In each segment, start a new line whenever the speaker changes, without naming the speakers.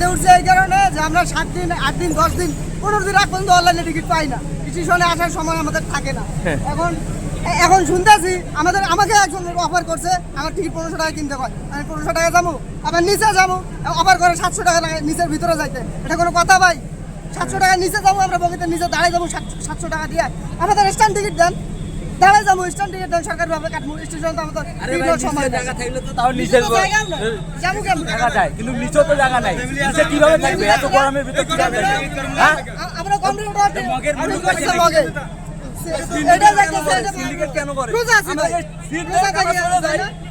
ছাদে উঠছে এই কারণে যে আমরা সাত দিন আট দিন দশ দিন পনেরো দিন আগ পর্যন্ত অনলাইনে টিকিট পাই না। স্টেশনে আসার সময় আমাদের থাকে না।
হ্যাঁ।
এখন এখন শুনতেছি আমাদের আমাকে একজন অফার করছে আমার টিকিট পনেরোশো টাকা কিনতে হয়। আমি পনেরোশো টাকা যাব আবার নিচে যাব অফার করে সাতশো টাকা লাগে নিচের ভিতরে যাইতে। এটা কোনো কথা ভাই? সাতশো টাকা নিচে যাব আমরা বগিতে নিচে দাঁড়িয়ে যাব সাতশো টাকা দিয়ে। আমাদের স্ট্যান্ড টিকিট দেন। দাঁড়ায় যাব স্ট্যান্ড দেন সরকারি ভাবে কাটবো স্টেশন তো। আমাদের টিকিটের সময় জায়গা
থাকলে তো তাও
নিচে যাব। কেমনে?
জায়গা যায় কিন্তু নিচে তো জায়গা নাই। নিচে কীভাবে থাকবে? এত গরমের ভিতর কীভাবে থাকবে? হ্যাঁ?
আমরা কম্পিউটার
মগের
আমি
মুলুক
করছি
আছে
মগে। এটা দেখতেছে, এটা
সিন্ডিকেট কেন করে।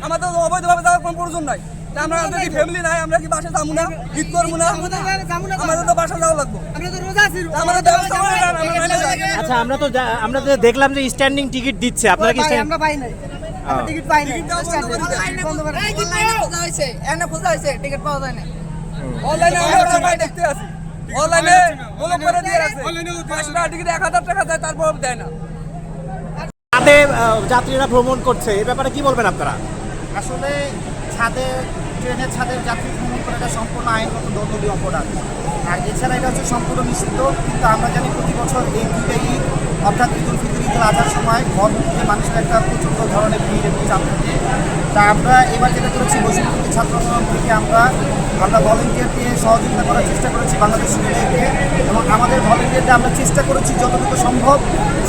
আমাদের
থাকি
অবৈধভাবে যাওয়ার কোনো প্রয়োজন নাই। আমরা আমাদের ফ্যামিলি নাই আমরা কি বাসা যাব না? ঈদ করব না?
আমাদের বাইরে যাব না তো।
বাসা যাওয়া লাগবে।
আমরা তো
আমরা
আচ্ছা আমরা তো আমরা তো দেখলাম যে স্ট্যান্ডিং টিকিট দিচ্ছে। আপনারা কি
আমরা পাই নাই। টিকিট পাই নাই। স্ট্যান্ডে। বন্ধ করে দিই।
অনলাইনে খোঁজা হয়েছে? এনে খোঁজা হয়েছে টিকিট পাওয়া যায় না
অনলাইনে আমরা দেখতে আছি। অনলাইনে ব্লক করে দিয়ে আছে পাঁচশো টিকিট এক হাজার টাকা যায় তারপর দেয় না।
ছাদে আহ, যাত্রীরা ভ্রমণ করছে। এই ব্যাপারে কি বলবেন আপনারা?
আসলে ছাদে ট্রেনের ছাদের যাত্রী ভ্রমণ করাটা সম্পূর্ণ আইনগত দণ্ডনীয় অপরাধ। আর এছাড়া এটা হচ্ছে সম্পূর্ণ নিষিদ্ধ, কিন্তু আমরা জানি প্রতি বছর এই দুইটা ঈদ, অর্থাৎ ঈদ উল ফিতর ঈদ আজহার সময় ঘর থেকে মানুষের একটা প্রচণ্ড ধরনের ভিড় এবং চাপ থাকে। তা আমরা এবার যেটা করেছি বৈষম্যমুক্ত ছাত্র আন্দোলন থেকে আমরা আমরা ভলেন্টিয়ার দিয়ে সহযোগিতা করার চেষ্টা করেছি বাংলাদেশ রেলওয়েকে এবং আমাদের ভলেন্টিয়াররা আমরা চেষ্টা করেছি যতটুকু সম্ভব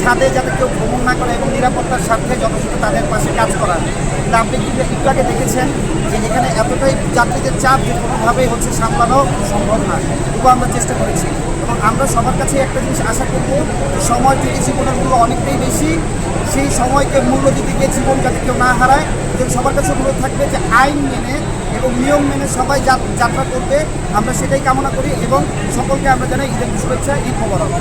ছাদে যাতে কেউ ভ্রমণ না করে এবং নিরাপত্তার স্বার্থে যথাযথ তাদের পাশে কাজ করার। কিন্তু আপনি একটু আগে দেখেছেন যে এখানে এতটাই যাত্রীদের চাপ যে কোনোভাবেই হচ্ছে সামলানো সম্ভব না। তবু আমরা চেষ্টা করেছি। এবং আমরা সবার কাছে একটা জিনিস আশা করব সময় থেকে জীবনের মূল্য অনেকটাই বেশি, সেই সময়কে মূল্য দিতে গিয়ে জীবন যাতে কেউ না হারায় এবং সবার কাছে অনুরোধ থাকবে যে আইন মেনে এবং নিয়ম মেনে সবাই যাত্রা করবে। আমরা সেটাই কামনা করি এবং সকলকে আমরা জানাই ঈদের শুভেচ্ছা, ঈদ মোবারক।